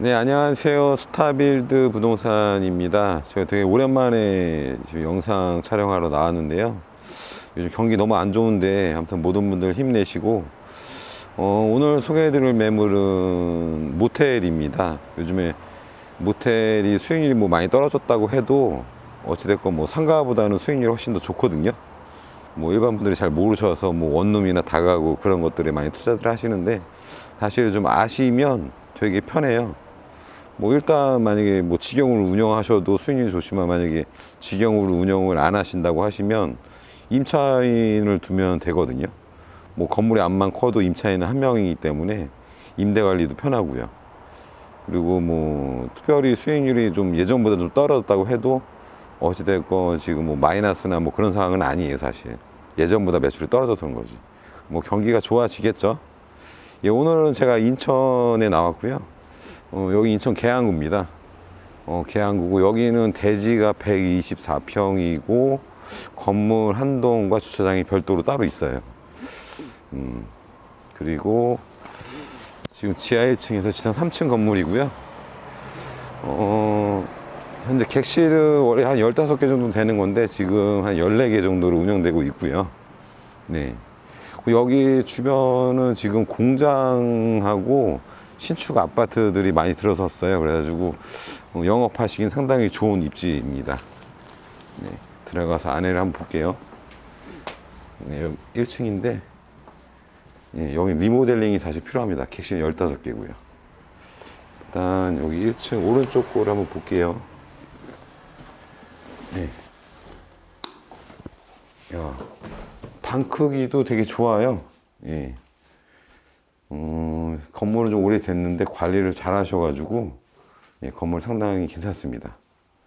네, 안녕하세요. 스타빌드 부동산입니다. 제가 되게 오랜만에 지금 영상 촬영하러 나왔는데요. 요즘 경기 너무 안 좋은데, 아무튼 모든 분들 힘내시고, 어, 오늘 소개해드릴 매물은 모텔입니다. 요즘에 모텔이 수익률이 뭐 많이 떨어졌다고 해도, 어찌됐건 뭐 상가보다는 수익률이 훨씬 더 좋거든요. 뭐 일반 분들이 잘 모르셔서 뭐 원룸이나 다가구 그런 것들에 많이 투자들 하시는데, 사실 좀 아시면 되게 편해요. 뭐 일단 만약에 뭐 직영으로 운영하셔도 수익률이 좋지만 만약에 직영으로 운영을 안 하신다고 하시면 임차인을 두면 되거든요. 뭐 건물이 안만 커도 임차인은 한 명이기 때문에 임대 관리도 편하고요. 그리고 뭐 특별히 수익률이 좀 예전보다 좀 떨어졌다고 해도 어찌됐건 지금 뭐 마이너스나 뭐 그런 상황은 아니에요 사실. 예전보다 매출이 떨어져서 그런 거지. 뭐 경기가 좋아지겠죠. 예, 오늘은 제가 인천에 나왔고요. 어, 여기 인천 계양구입니다. 어, 계양구고 여기는 대지가 124평이고 건물 한 동과 주차장이 별도로 따로 있어요. 음, 그리고 지금 지하 1층에서 지상 3층 건물이고요. 어, 현재 객실은 원래 한 15개 정도 되는 건데 지금 한 14개 정도로 운영되고 있고요. 네. 여기 주변은 지금 공장하고 신축 아파트들이 많이 들어섰어요. 그래가지고 어, 영업하시긴 상당히 좋은 입지입니다. 네, 들어가서 안에를 한번 볼게요. 네, 여기 1층인데 예, 여기 리모델링이 사실 필요합니다. 객실 15개고요. 일단 여기 1층 오른쪽 거를 한번 볼게요. 네. 야, 방 크기도 되게 좋아요. 예. 음, 건물은 좀 오래됐는데 관리를 잘 하셔가지고 예, 건물 상당히 괜찮습니다.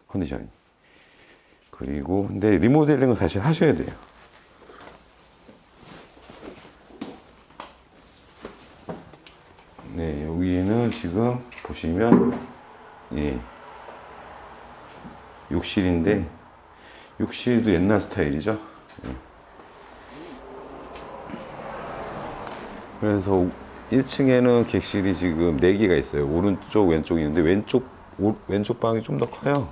컨디션이. 그리고 근데 리모델링은 사실 하셔야 돼요. 네, 여기는 지금 보시면 예, 욕실인데 욕실도 옛날 스타일이죠. 예. 그래서 1층에는 객실이 지금 4개가 있어요. 오른쪽, 왼쪽 있는데 왼쪽 오- 왼쪽 방이 좀 더 커요.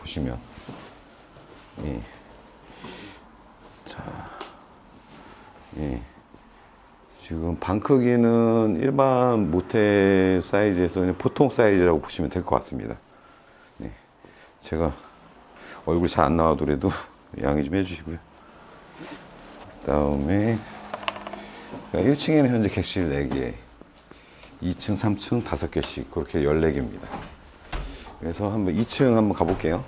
보시면. 예. 자. 예. 지금 방 크기는 일반 모텔 사이즈에서 그냥 보통 사이즈라고 보시면 될 것 같습니다. 네. 제가 얼굴이 잘안 나와더라도 양해 좀 해주시고요. 그 다음에 1층에는 현재 객실 4개, 2층, 3층 5개씩 그렇게 14개입니다. 그래서 한번 2층 한번 가볼게요.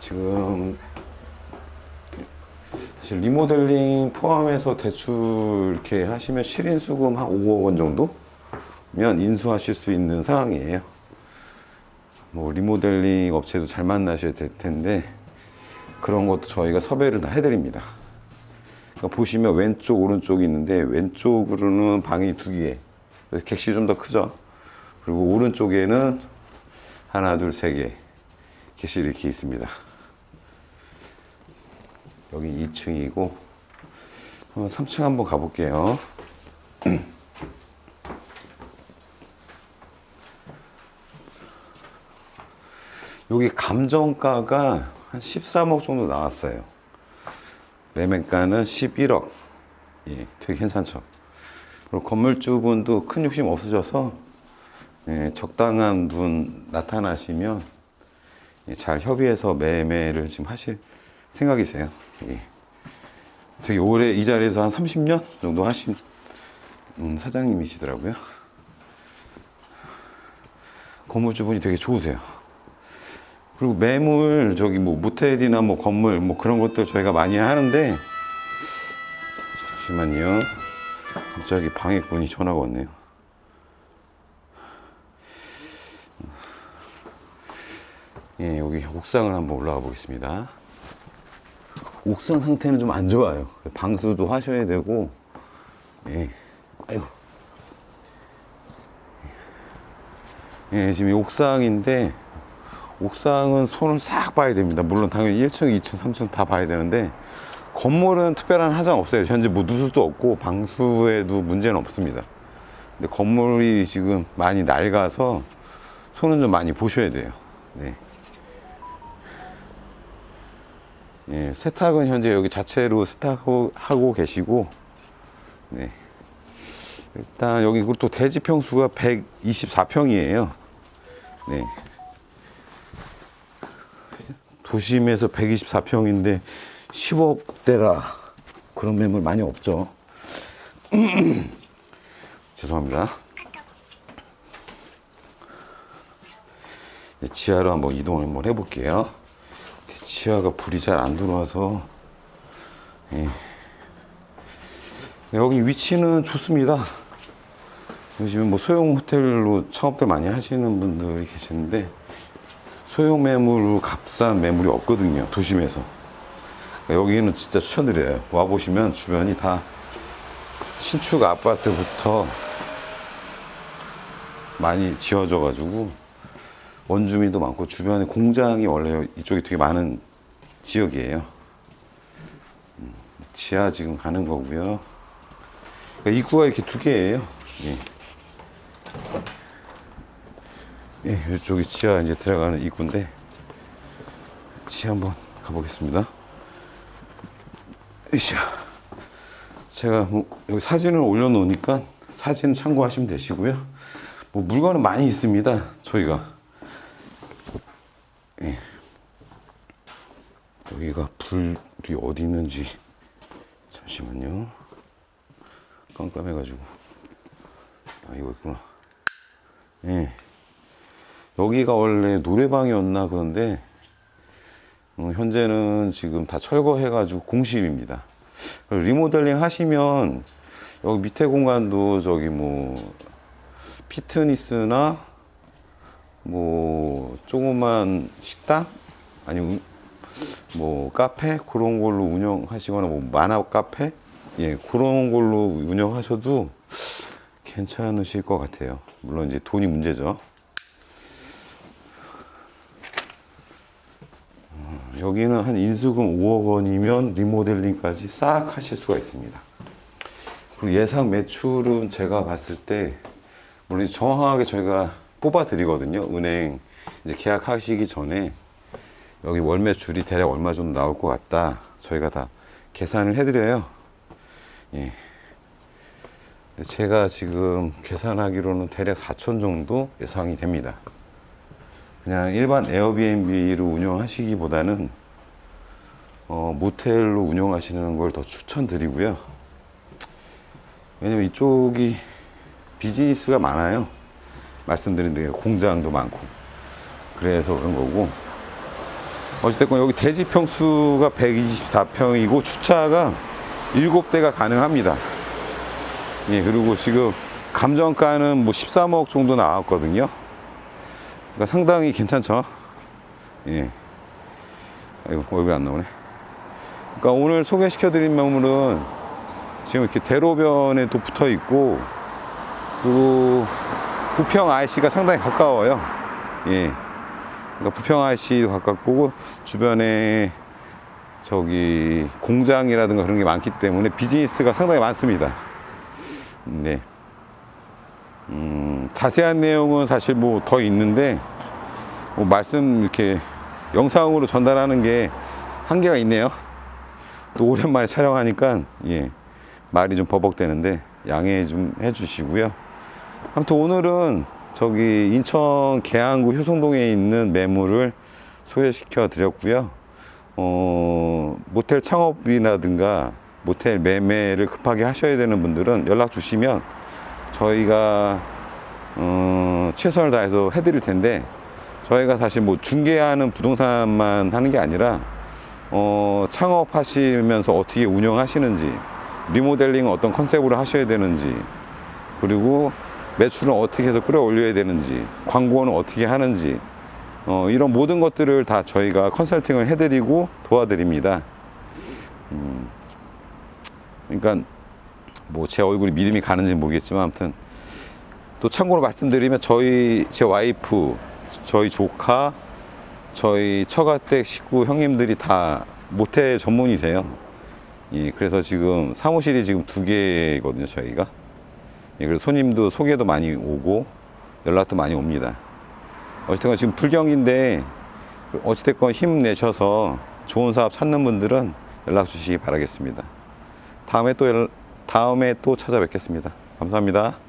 지금 사실 리모델링 포함해서 대출 이렇게 하시면 실인 수금 한 5억 원 정도면 인수하실 수 있는 상황이에요. 뭐 리모델링 업체도 잘 만나셔야 될 텐데 그런 것도 저희가 섭외를 다 해드립니다. 그러니까 보시면 왼쪽 오른쪽이 있는데 왼쪽으로는 방이 두 개, 그래서 객실이 좀 더 크죠. 그리고 오른쪽에는 하나, 둘, 세 개 객실이 이렇게 있습니다. 여기 2층이고 한번 3층 한번 가볼게요. 여기 감정가가 한 13억 정도 나왔어요. 매매가는 11억. 예, 되게 괜찮죠. 그리고 건물주분도 큰 욕심 없으셔서 예, 적당한 분 나타나시면 예, 잘 협의해서 매매를 지금 하실 생각이세요. 예. 되게 오래 이 자리에서 한 30년 정도 하신 음, 사장님이시더라고요. 건물주분이 되게 좋으세요. 그리고 매물 저기 뭐 모텔이나 뭐 건물 뭐 그런 것들 저희가 많이 하는데 잠시만요. 갑자기 방해꾼이 전화가 왔네요. 예, 여기 옥상을 한번 올라가 보겠습니다. 옥상 상태는 좀 안 좋아요. 방수도 하셔야 되고, 예, 아이고. 예, 지금 이 옥상인데, 옥상은 손을 싹 봐야 됩니다. 물론 당연히 1층, 2층, 3층 다 봐야 되는데 건물은 특별한 하장 없어요. 현재 뭐 누수도 없고 방수에도 문제는 없습니다. 근데 건물이 지금 많이 낡아서 손은 좀 많이 보셔야 돼요. 네. 예, 세탁은 현재 여기 자체로 세탁하고 하고 계시고, 네. 일단 여기 그리고 또 대지 평수가 124평이에요. 네. 도심에서 124평인데 10억대라 그런 매물 많이 없죠. 죄송합니다. 지하로 한번 이동을 한번 해볼게요. 지하가 불이 잘 안 들어와서 예. 여기 위치는 좋습니다. 요즘 뭐 소형 호텔로 창업들 많이 하시는 분들이 계시는데 소형 매물로 값싼 매물이 없거든요. 도심에서. 여기는 진짜 추천드려요. 와 보시면 주변이 다 신축 아파트부터 많이 지어져 가지고 원주민도 많고 주변에 공장이 원래 이쪽이 되게 많은 지역이에요. 음, 지하 지금 가는 거고요. 그러니까 입구가 이렇게 두 개예요. 예. 예, 이쪽이 지하 이제 들어가는 입구인데 지하 한번 가보겠습니다. 으쌰. 제가 뭐 여기 사진을 올려놓으니까 사진 참고하시면 되시고요. 뭐 물건은 많이 있습니다. 저희가 예. 여기가 불이 어디 있는지 잠시만요. 깜깜해가지고 아 이거 있구나. 예. 여기가 원래 노래방이었나 그런데 어, 현재는 지금 다 철거해 가지고 공실입니다. 그리고 리모델링 하시면 여기 밑에 공간도 저기 뭐 피트니스나 뭐 조그만 식당 아니면 뭐 카페 그런 걸로 운영하시거나 뭐 만화 카페 예 그런 걸로 운영하셔도 괜찮으실 것 같아요. 물론 이제 돈이 문제죠. 여기는 한 인수금 5억 원이면 리모델링까지 싹 하실 수가 있습니다. 그리고 예상 매출은 제가 봤을 때 물론 정확하게 저희가 뽑아 드리거든요. 은행 이제 계약하시기 전에 여기 월 매출이 대략 얼마 정도 나올 것 같다. 저희가 다 계산을 해드려요. 예. 제가 지금 계산하기로는 대략 4천 정도 예상이 됩니다. 그냥 일반 에어비앤비로 운영하시기보다는 어, 모텔로 운영하시는 걸 더 추천드리고요. 왜냐면 이쪽이 비즈니스가 많아요. 말씀드린 대로 공장도 많고. 그래서 그런 거고. 어찌됐건 여기 대지 평수가 124평이고 주차가 7대가 가능합니다. 예, 그리고 지금 감정가는 뭐 13억 정도 나왔거든요. 그러니까 상당히 괜찮죠. 예. 아이고, 얼굴 안 나오네. 그러니까 오늘 소개시켜드린 매물은 지금 이렇게 대로변에 또 붙어 있고, 그리고 부평 IC가 상당히 가까워요. 예. 그러니까 부평 IC도 가깝고, 주변에 저기 공장이라든가 그런 게 많기 때문에 비즈니스가 상당히 많습니다. 네. 음, 자세한 내용은 사실 뭐 더 있는데 뭐 말씀 이렇게 영상으로 전달하는 게 한계가 있네요. 또 오랜만에 촬영하니까 예, 말이 좀 버벅대는데 양해 좀 해주시고요. 아무튼 오늘은 저기 인천 계양구 효성동에 있는 매물을 소개시켜 드렸고요. 어, 모텔 창업이라든가 모텔 매매를 급하게 하셔야 되는 분들은 연락 주시면 저희가 어, 최선을 다해서 해드릴 텐데 저희가 사실 뭐 중개하는 부동산만 하는 게 아니라 어, 창업하시면서 어떻게 운영하시는지 리모델링 어떤 컨셉으로 하셔야 되는지 그리고 매출은 어떻게 해서 끌어올려야 되는지 광고는 어떻게 하는지 어, 이런 모든 것들을 다 저희가 컨설팅을 해드리고 도와드립니다. 음, 그러니까 뭐 제 얼굴이 믿음이 가는지 모르겠지만 아무튼 또 참고로 말씀드리면 저희 제 와이프, 저희 조카, 저희 처가댁 식구 형님들이 다 모텔 전문이세요. 예, 그래서 지금 사무실이 지금 두 개거든요, 저희가. 예, 그래서 손님도 소개도 많이 오고 연락도 많이 옵니다. 어쨌든 지금 불경인데 어찌됐건 힘내셔서 좋은 사업 찾는 분들은 연락 주시기 바라겠습니다. 다음에 또 연- 다음에 또 찾아뵙겠습니다. 감사합니다.